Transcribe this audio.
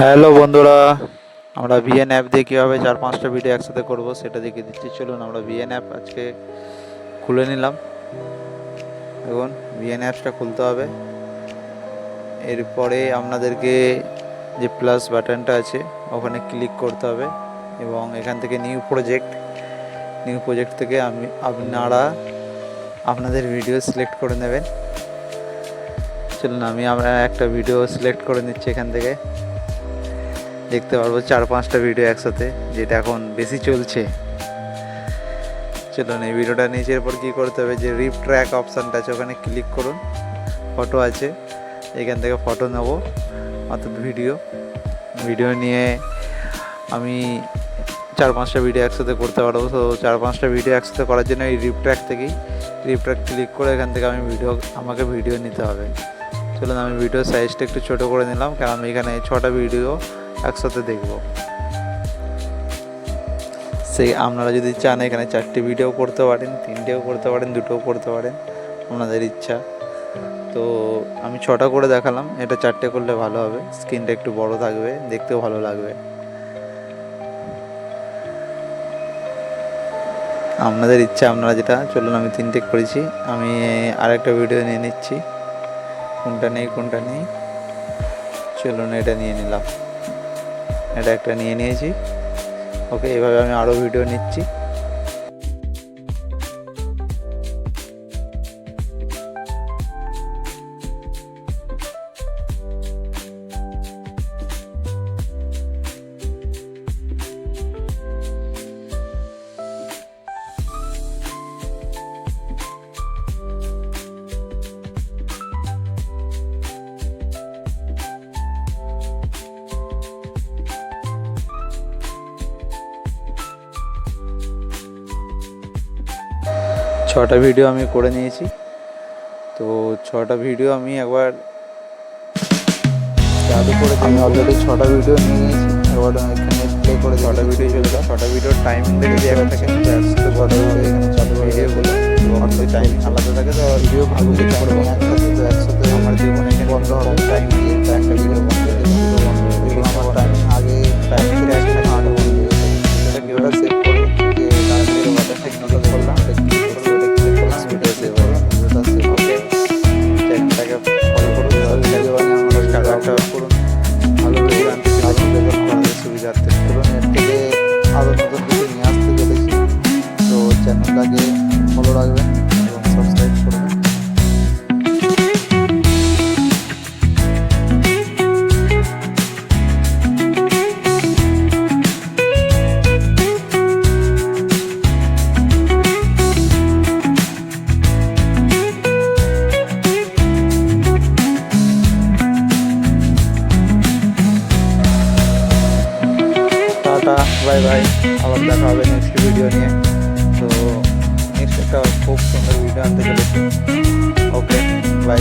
Hello বন্ধুরা, আমরা VN app দিয়ে কীভাবে চার পাঁচটা ভিডিও একসাথে করব সেটা দেখিয়ে দিচ্ছি। চলুন আমরা ভিএন অ্যাপ আজকে খুলে নিলাম। দেখুন, ভিএন অ্যাপসটা খুলতে হবে। এরপরে আপনাদেরকে যে প্লাস বাটনটা আছে, ওখানে ক্লিক করতে হবে এবং এখান থেকে নিউ প্রজেক্ট নিউ প্রজেক্ট থেকে আমি, আপনারা আপনাদের ভিডিও সিলেক্ট করে নেবেন। চলুন, আমি আমরা একটা ভিডিও সিলেক্ট করে নিচ্ছি এখান থেকে। দেখতে পারব চার পাঁচটা ভিডিও একসাথে, যেটা এখন বেশি চলছে। চলুন, এই ভিডিওটা নিচের পর কী করতে হবে, যে রিপ ট্র্যাক অপশানটা আছে, ওখানে ক্লিক করুন। ফটো আছে, এখান থেকে ফটো নেব, অর্থাৎ ভিডিও ভিডিও নিয়ে আমি চার পাঁচটা ভিডিও একসাথে করতে পারব। তো চার পাঁচটা ভিডিও একসাথে করার জন্য এই রিপ ট্র্যাক থেকেই রিপ ট্র্যাক ক্লিক করে এখান থেকে আমি ভিডিও আমাকে ভিডিও নিতে হবে। চলুন, আমি ভিডিও সাইজটা একটু ছোটো করে নিলাম, কারণ আমি এখানে ছটা ভিডিও একসাথে দেখব। সেই আপনারা যদি চান এখানে চারটে ভিডিও করতে পারেন, তিনটেও করতে পারেন, দুটোও করতে পারেন, আপনাদের ইচ্ছা। তো আমি ছটা করে দেখালাম, এটা চারটে করলে ভালো হবে। স্ক্রিনটা একটু বড় থাকবে, দেখতেও ভালো লাগবে। আপনাদের ইচ্ছা, আপনারা যেটা, চলুন আমি তিনটে করেছি। আমি আরেকটা ভিডিও নিয়ে নিচ্ছি। কোনটা নেই কোনটা নেই? চলুন এটা নিয়ে নিলাম। এটা একটা নিয়ে নিয়েছি। ওকে এভাবে আমি আরও ভিডিও নিচ্ছি। ছটা ভিডিও আমি করে নিয়েছি। তো ছটা ভিডিও আমি একবার জাদু করে আমি অলরেডি ছটা ভিডিও নিয়ে নিয়েছি। একবার এখানে প্লে করে ছটা ভিডিও চলে যায় ছটা ভিডিওর টাইমিং দেখে থাকে। একসাথে ছটা ভিডিও এখানে চালু অর্থাৎ টাইমিং আলাদা থাকে তো ভিডিও ভালো একসাথে তো একসাথে আমার জীবনে এখানে বন্ধ হবে। টাইম আরও বাই বাই, আবার দেখা হবে নেক্সট ভিডিও নিয়ে। তো নেক্সট একটা খুব সুন্দর ভিডিও আনতে চলেছি। Okay bye